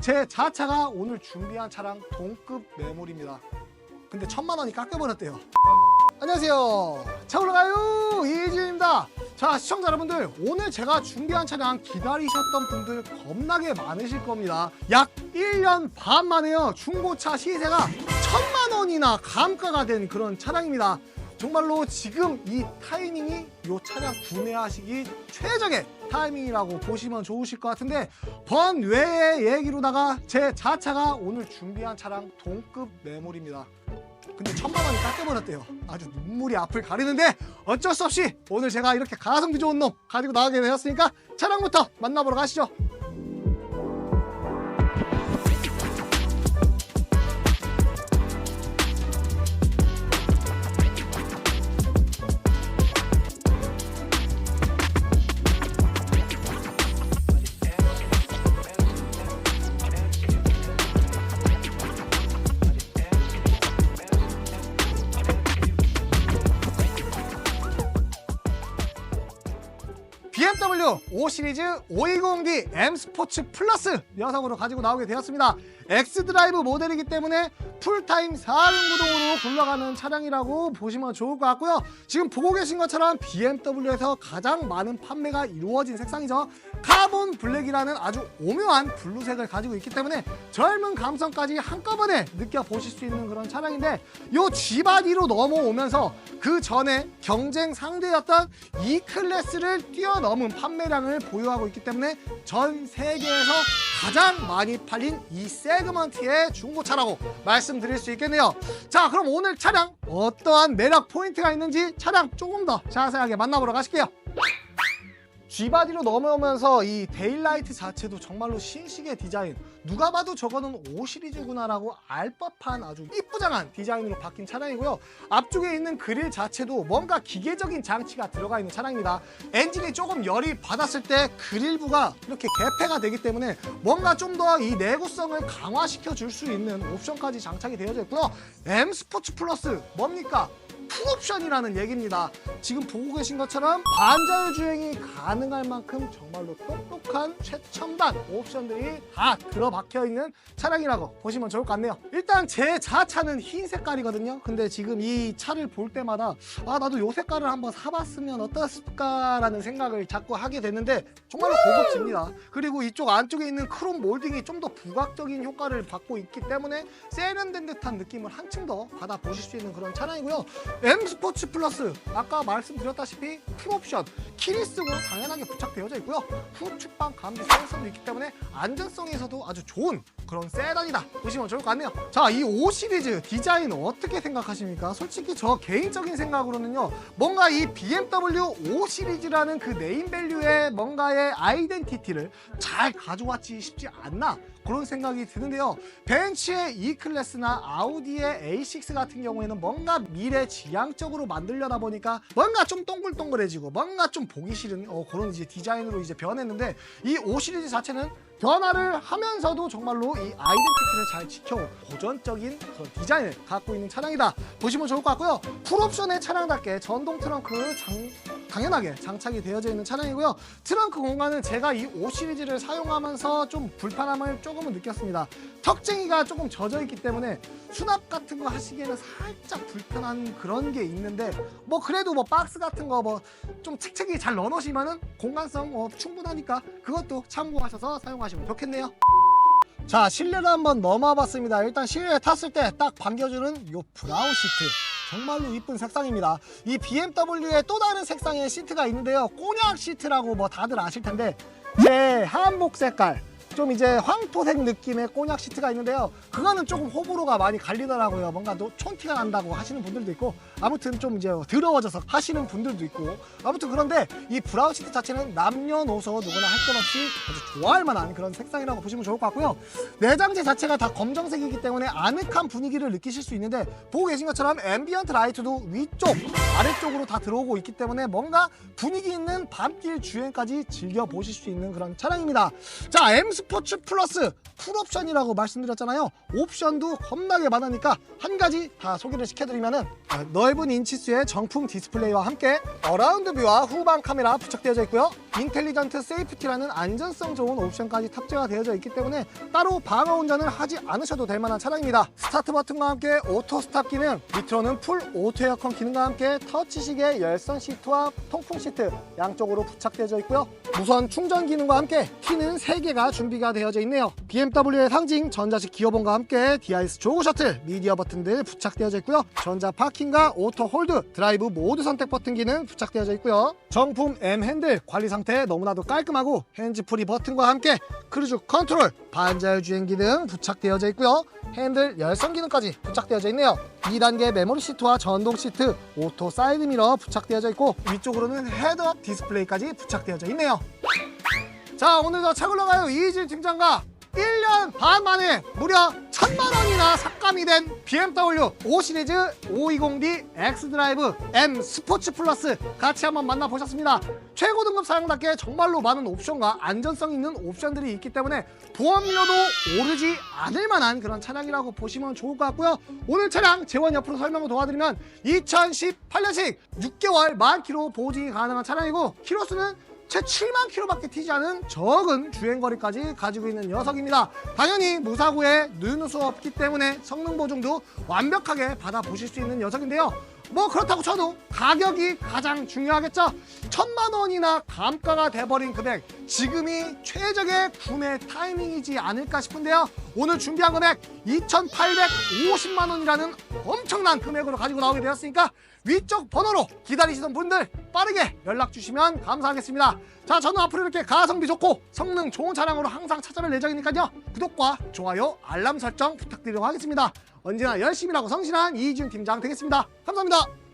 제 자차가 오늘 준비한 차량 동급 매물입니다. 근데 천만 원이 깎여버렸대요. 안녕하세요. 차 올라가요 이지입니다. 자 시청자 여러분들 오늘 제가 준비한 차량 기다리셨던 분들 겁나게 많으실 겁니다. 약 1년 반 만에요 중고차 시세가 천만 원이나 감가가 된 그런 차량입니다. 정말로 지금 이 타이밍이 이 차량 구매하시기 최적의 타이밍이라고 보시면 좋으실 것 같은데 번외의 얘기로다가 제 자차가 오늘 준비한 차량 동급 매물입니다. 근데 천만 원이 깎여버렸대요. 아주 눈물이 앞을 가리는데 어쩔 수 없이 오늘 제가 이렇게 가성비 좋은 놈 가지고 나가게 되었으니까 차량부터 만나보러 가시죠. BMW 5 시리즈 520D M 스포츠 플러스 녀석으로 가지고 나오게 되었습니다. X 드라이브 모델이기 때문에 풀타임 4륜 구동으로 굴러가는 차량이라고 보시면 좋을 것 같고요. 지금 보고 계신 것처럼 BMW에서 가장 많은 판매가 이루어진 색상이죠. 카본 블랙이라는 아주 오묘한 블루색을 가지고 있기 때문에 젊은 감성까지 한꺼번에 느껴보실 수 있는 그런 차량인데 요 G바디로 넘어오면서 그 전에 경쟁 상대였던 E 클래스를 뛰어넘은 판매량을 보유하고 있기 때문에 전 세계에서 가장 많이 팔린 이 세그먼트의 중고차라고 말씀드릴 수 있겠네요. 자, 그럼 오늘 차량 어떠한 매력 포인트가 있는지 차량 조금 더 자세하게 만나보러 가실게요. G바디로 넘어오면서 이 데일라이트 자체도 정말로 신식의 디자인. 누가 봐도 저거는 5 시리즈구나 라고 알 법한 아주 이쁘장한 디자인으로 바뀐 차량이고요. 앞쪽에 있는 그릴 자체도 뭔가 기계적인 장치가 들어가 있는 차량입니다. 엔진이 조금 열이 받았을 때 그릴부가 이렇게 개폐가 되기 때문에 뭔가 좀 더 이 내구성을 강화시켜 줄 수 있는 옵션까지 장착이 되어져 있고요. M 스포츠 플러스 뭡니까? 풀옵션이라는 얘기입니다. 지금 보고 계신 것처럼 반자율 주행이 가능할 만큼 정말로 똑똑한 최첨단 옵션들이 다 들어박혀 있는 차량이라고 보시면 좋을 것 같네요. 일단 제 자차는 흰 색깔이거든요. 근데 지금 이 차를 볼 때마다 아 나도 이 색깔을 한번 사봤으면 어땠을까라는 생각을 자꾸 하게 되는데 정말로 고급집니다. 그리고 이쪽 안쪽에 있는 크롬 몰딩이 좀 더 부각적인 효과를 받고 있기 때문에 세련된 듯한 느낌을 한층 더 받아보실 수 있는 그런 차량이고요. M 스포츠 플러스 아까 말씀드렸다시피 풀옵션 키를 쓰고 당연하게 부착되어져 있고요. 후측방 감지 센서도 있기 때문에 안전성에서도 아주 좋은 그런 세단이다 보시면 좋을 것 같네요. 자, 이 5 시리즈 디자인 어떻게 생각하십니까? 솔직히 저 개인적인 생각으로는요. 뭔가 이 BMW 5 시리즈라는 그 네임밸류의 뭔가의 아이덴티티를 잘 가져왔지 싶지 않나 그런 생각이 드는데요. 벤츠의 E 클래스나 아우디의 A6 같은 경우에는 뭔가 미래 지향적으로 만들려다 보니까 뭔가 좀 동글동글해지고 뭔가 좀 보기 싫은 어, 그런 이제 디자인으로 이제 변했는데 이 5 시리즈 자체는 변화를 하면서도 정말로 이 아이덴티티를 잘 지켜온 고전적인 그런 디자인을 갖고 있는 차량이다. 보시면 좋을 것 같고요. 풀옵션의 차량답게 전동 트렁크 장, 당연하게 장착이 되어져 있는 차량이고요 트렁크 공간은 제가 이 5 시리즈를 사용하면서 좀 불편함을 조금은 느꼈습니다 턱쟁이가 조금 젖어 있기 때문에 수납 같은 거 하시기에는 살짝 불편한 그런 게 있는데 뭐 그래도 뭐 박스 같은 거 뭐 좀 책책이 잘 넣어놓으시면은 공간성 어, 충분하니까 그것도 참고하셔서 사용하시면 좋겠네요. 자 실내를 한번 넘어봤습니다. 일단 실내에 탔을 때 딱 반겨주는 요 브라운 시트. 정말로 이쁜 색상입니다. 이 BMW의 또 다른 색상의 시트가 있는데요. 꼬냑 시트라고 뭐 다들 아실 텐데 제 한복 색깔 좀 이제 황토색 느낌의 꼬냑 시트가 있는데요. 그거는 조금 호불호가 많이 갈리더라고요. 뭔가 또 촌티가 난다고 하시는 분들도 있고 아무튼 좀 이제 더러워져서 하시는 분들도 있고 아무튼 그런데 이 브라운 시트 자체는 남녀노소 누구나 할 것 없이 아주 좋아할 만한 그런 색상이라고 보시면 좋을 것 같고요. 내장재 자체가 다 검정색이기 때문에 아늑한 분위기를 느끼실 수 있는데 보고 계신 것처럼 앰비언트 라이트도 위쪽 아래쪽으로 다 들어오고 있기 때문에 뭔가 분위기 있는 밤길 주행까지 즐겨 보실 수 있는 그런 차량입니다. 자 M 스포츠 플러스 풀옵션이라고 말씀드렸잖아요. 옵션도 겁나게 많으니까 한 가지 다 소개를 시켜드리면은 아, 넓은 인치수의 정품 디스플레이와 함께 어라운드 뷰와 후방 카메라 부착되어져 있고요. 인텔리전트 세이프티라는 안전성 좋은 옵션까지 탑재가 되어져 있기 때문에 따로 방어 운전을 하지 않으셔도 될 만한 차량입니다. 스타트 버튼과 함께 오토 스탑 기능, 밑으로는 풀 오토 에어컨 기능과 함께 터치식의 열선 시트와 통풍 시트 양쪽으로 부착되어져 있고요. 무선 충전 기능과 함께 키는 3개가 준비가 되어져 있네요. BMW의 상징 전자식 기어봉과 함께 DIS 조그 셔틀, 미디어 버튼들 부착되어져 있고요. 전자 파킹과 오토 홀드, 드라이브 모드 선택 버튼 기능 부착되어져 있고요. 정품 M 핸들 관리 상태 너무나도 깔끔하고 핸즈 프리 버튼과 함께 크루즈 컨트롤, 반자율 주행 기능 부착되어져 있고요. 핸들 열선 기능까지 부착되어져 있네요. 2단계 메모리 시트와 전동 시트, 오토 사이드 미러 부착되어져 있고 위쪽으로는 헤드업 디스플레이까지 부착되어져 있네요. 자 오늘도 차굴러 가요 이희진 팀장과 1년 반 만에 무려 천만 원이나 삭감이 된 BMW 5 시리즈 520D X드라이브 M 스포츠 플러스 같이 한번 만나보셨습니다. 최고 등급 사양답게 정말로 많은 옵션과 안전성 있는 옵션들이 있기 때문에 보험료도 오르지 않을 만한 그런 차량이라고 보시면 좋을 것 같고요. 오늘 차량 재원 옆으로 설명을 도와드리면 2018년식 6개월 만 킬로 보증이 가능한 차량이고 키로수는 채 7만 킬로밖에 튀지 않은 적은 주행거리까지 가지고 있는 녀석입니다. 당연히 무사고에 누누수 없기 때문에 성능 보증도 완벽하게 받아보실 수 있는 녀석인데요. 뭐 그렇다고 쳐도 가격이 가장 중요하겠죠. 천만 원이나 감가가 돼버린 금액 지금이 최적의 구매 타이밍이지 않을까 싶은데요. 오늘 준비한 금액 2,850만 원이라는 엄청난 금액으로 가지고 나오게 되었으니까 위쪽 번호로 기다리시던 분들 빠르게 연락 주시면 감사하겠습니다. 자, 저는 앞으로 이렇게 가성비 좋고 성능 좋은 차량으로 항상 찾아뵐 예정이니까요. 구독과 좋아요, 알람 설정 부탁드리도록 하겠습니다. 언제나 열심히 하고 성실한 이지훈 팀장 되겠습니다. 감사합니다.